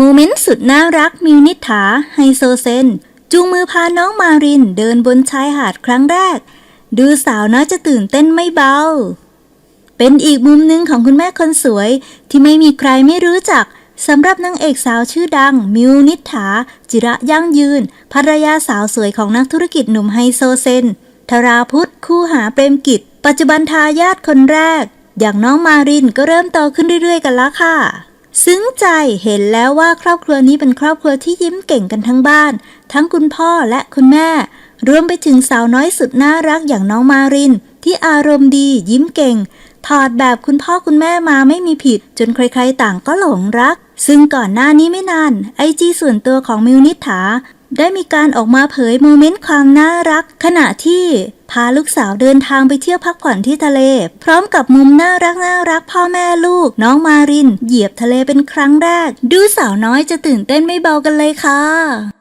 โมเมนต์สุดน่ารักมิวนิษฐาไฮโซเซน จูงมือพาน้องมารินเดินบนชายหาดครั้งแรก ดูสาวน้อยจะตื่นเต้นไม่เบา เป็นอีกมุมหนึ่งของคุณแม่คนสวย ที่ไม่มีใครไม่รู้จักสำหรับนางเอกสาวชื่อดัง มิวนิษฐา จิระยั่งยืน ภรรยาสาวสวยของนักธุรกิจหนุ่มไฮโซเซนธราพุทธคู่หาเปรมกิจ ปัจจุบันทายาทคนแรก อย่างน้องมารินก็เริ่มโตขึ้นเรื่อยๆ กันละค่ะ ซึ้งใจเห็นแล้วว่าครอบครัวนี้เป็นครอบครัวที่ยิ้มเก่งกันทั้งบ้าน ทั้งคุณพ่อและคุณแม่ รวมไปถึงสาวน้อยสุดน่ารักอย่างน้องมาริน ที่อารมณ์ดียิ้มเก่ง ถอดแบบคุณพ่อคุณแม่มาไม่มีผิด จนใครๆต่างก็หลงรัก ซึ่งก่อนหน้านี้ไม่นานไอจีส่วนตัวของมิวนิษฐา ได้มีการออกมาเผยโมเมนต์ความน่ารัก ขณะที่พาลูกสาวเดินทางไปเที่ยวพักผ่อนที่ทะเล พร้อมกับมุมน่ารักน่ารักพ่อแม่ลูก น้องมาริน เหยียบทะเลเป็นครั้งแรก ดูสาวน้อยจะตื่นเต้นไม่เบากันเลยค่ะ